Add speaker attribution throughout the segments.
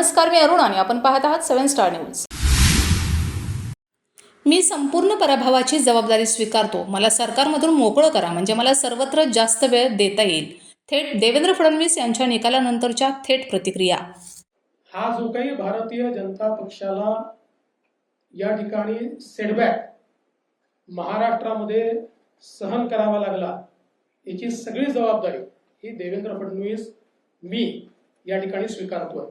Speaker 1: नमस्कार मी अरुण आणि आपण पाहत आहात सेवन स्टार न्यूज. मी संपूर्ण पराभवाची जबाबदारी स्वीकारतो. मला सरकारमधून मोकळं करा म्हणजे मला सर्वत्र जास्त वेळ देता येईल. थेट देवेंद्र फडणवीस यांच्या निकालानंतरच्या थेट प्रतिक्रिया.
Speaker 2: हा जो काही भारतीय जनता पक्षाला या ठिकाणी सेटबॅक महाराष्ट्रामध्ये सहन करावा लागला याची सगळी जबाबदारी ही देवेंद्र फडणवीस मी या ठिकाणी स्वीकारतोय.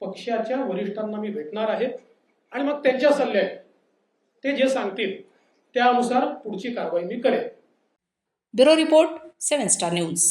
Speaker 2: पक्षाच्या वरिष्ठांना मी भेटणार आहे. आणि मग त्यांच्या सल्ल्याने ते जे सांगतील त्यानुसार पुढची कारवाई मी करेन.
Speaker 1: Bureau report seven star news.